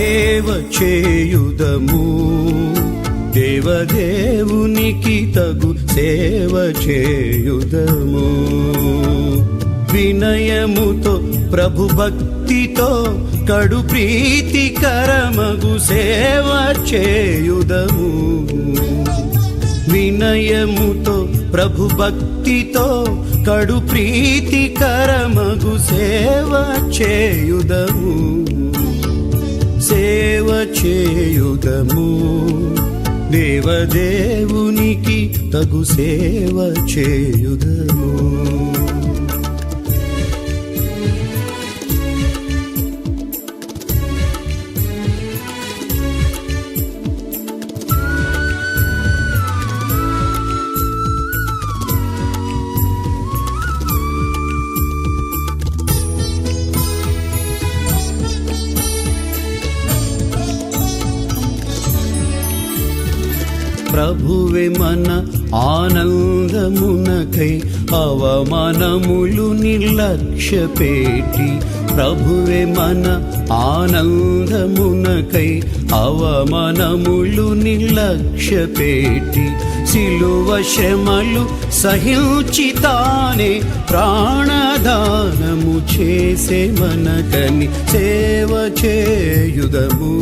సేవ చేయుదము. దేవదేవునికి తగు సేవ చేయుదము. వినయముతో ప్రభు భక్తితో కడు ప్రీతికరమగు సేవ చేయుదము. వినయముతో ప్రభు భక్తితో కడు ప్రీతికరమగు సేవ చేయుదము. సేవ చేయుదము. దేవదేవునికి తగు సేవ చేయుదము. ప్రభువే మన ఆనందమునకై అవమానములు నిర్లక్ష్య పెట్టి ప్రభువే మన ఆనందమునకై అవమానములు నిర్లక్ష్య పేటి సిలువ శ్రమలు సహించితానే ప్రాణదానము చేసే మనకని సేవ చేయుదము.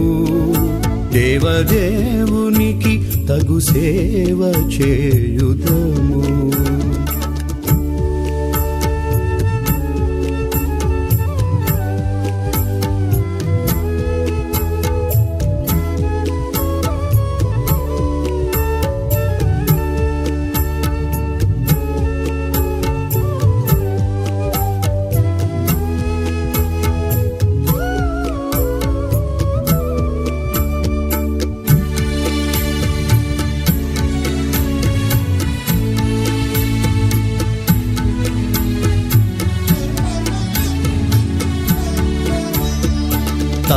దేవదేవునికి తగు సేవ చేయుదము.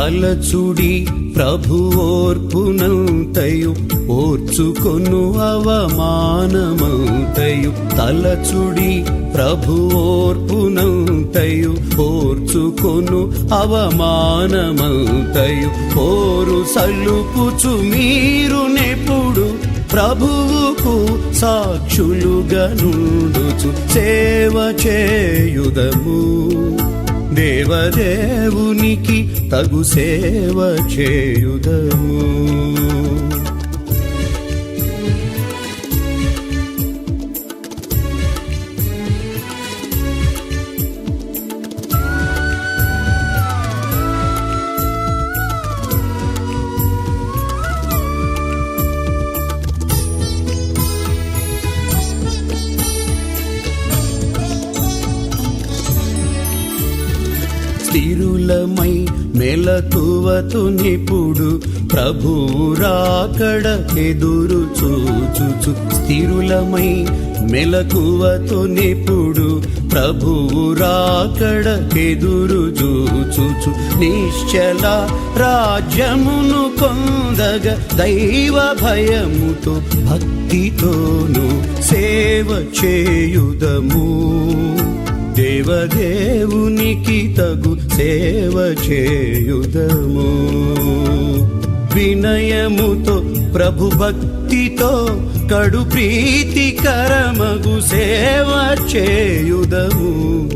తలచుడి ప్రభు ఓర్పునంతయు ఓర్చుకొను అవమానమంతయు. తలచుడి ప్రభు ఓర్పునంతయు ఓర్చుకొను అవమానమంతయు. ఓరు సల్లుపుచు మీరు నెప్పుడు ప్రభువుకు సాక్షులుగా నుండుచు. సేవ చేయుదము. దేవదేవునికి తగు సేవ చేయుదము. స్థిరులమై మెలకువతు నిపుడు ప్రభురాకడ ఎదురు చూచుచు. స్థిరులమై మెలకువతు నిపుడు ప్రభురాకడ ఎదురు చూచుచు. నిశ్చల రాజ్యమును పొందగ దైవ భయముతో భక్తితోను సేవ చేయుదము. దేవదేవునికి తగు సేవ చేయుదము. వినయముతో ప్రభు భక్తితో కడు ప్రీతికరమగు సేవ చేయుదము.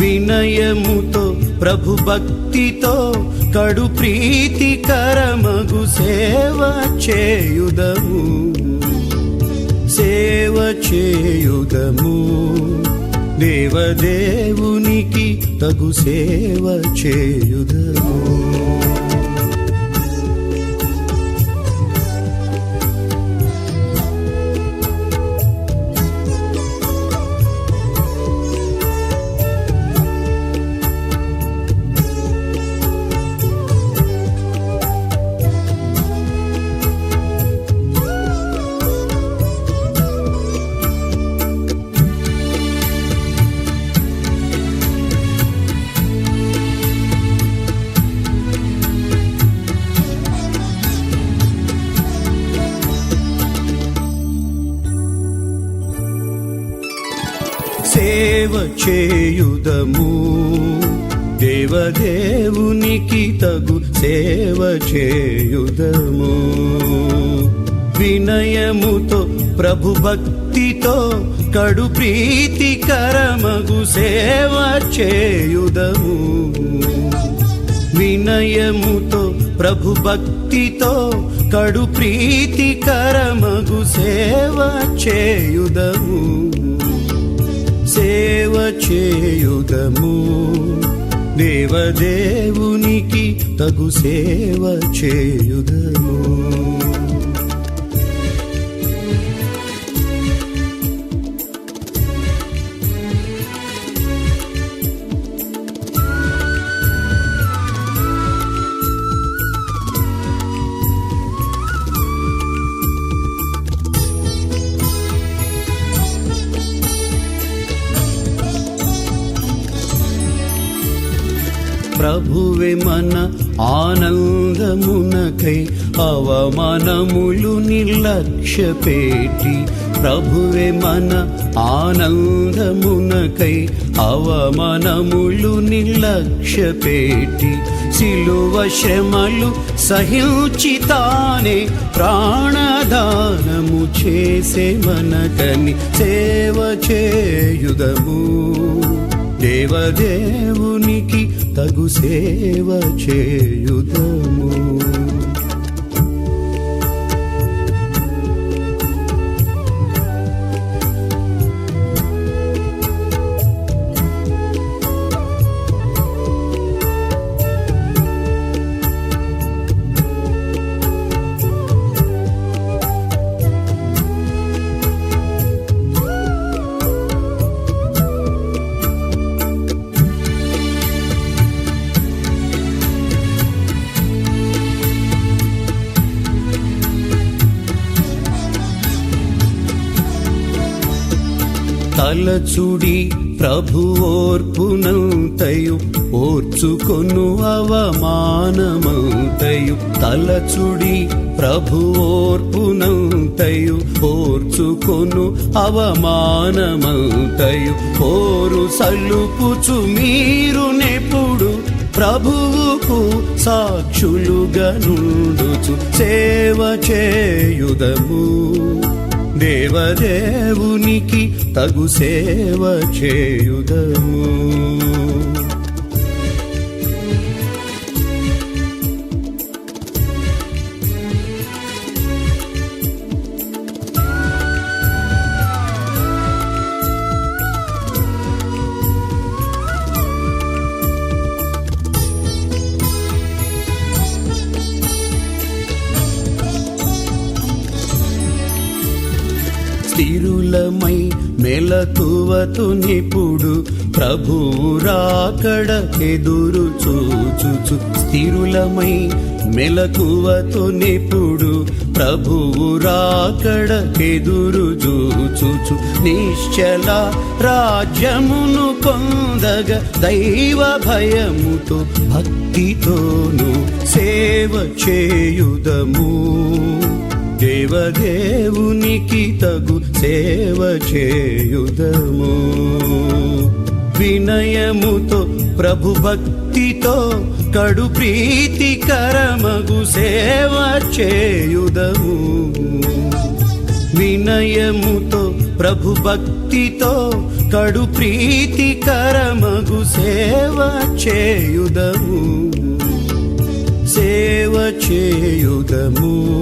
వినయముతో ప్రభు భక్తితో కడు ప్రీతికరమగు సేవ చేయుదము. సేవ చేయుదము. దేవదేవునికి తగు సేవ చేయుదము సేవ చేయుదము. దేవదేవునికి తగు సేవ చేయుదము. వినయముతో ప్రభు భక్తితో కడు ప్రీతికరమగు సేవ చేయుదము. వినయముతో ప్రభు భక్తితో కడు ప్రీతికరమగు సేవ చేయుదము. సేవ చేయుదము దేవదేవునికి తగు సేవ చేయుదము. ప్రభువే మన ఆనందమునకై అవమానములు నిర్లక్ష్యపేటి. ప్రభువే మన ఆనందమునకై అవమానములు నిర్లక్ష్యపేటి. సిలువ శ్రమలు సహించితానే ప్రాణదానము చేసే మనకని సేవ చేయుదము. దేవదేవునికి తగు సేవ చేయుదము. తలచుడి ప్రభు ఓర్పునంతయు ఓర్చుకొను అవమానమంతయు. తలచుడి ప్రభు ఓర్పునంతయు ఓర్చుకొను అవమానమంతయు. ఓరు సల్లుపుచు మీరు నెప్పుడు ప్రభువుకు సాక్షులుగా నుండుచు. సేవ చేయుదము దేవదేవునికి తగు సేవ చేయుదము. స్థిరులమై మెలకువతు నిపుడు ప్రభువు రాకడ ఎదురు చూచుచు. స్థిరులమై మెలకువతు నిపుడు ప్రభువు రాకడ ఎదురు చూచుచు. నిశ్చల రాజ్యమును పొందగ దైవ భయముతో భక్తితోను సేవ చేయుదము. దేవదేవునికి తగు సేవ చేయుదము. వినయముతో ప్రభు భక్తితో కడు ప్రీతికరమగు సేవ చేయుదము. వినయముతో ప్రభు భక్తితో కడు ప్రీతికరమగు సేవ చేయుదము. సేవ చేయుదము.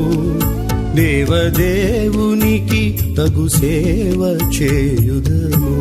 దేవదేవునికి తగు సేవ చేయుదము.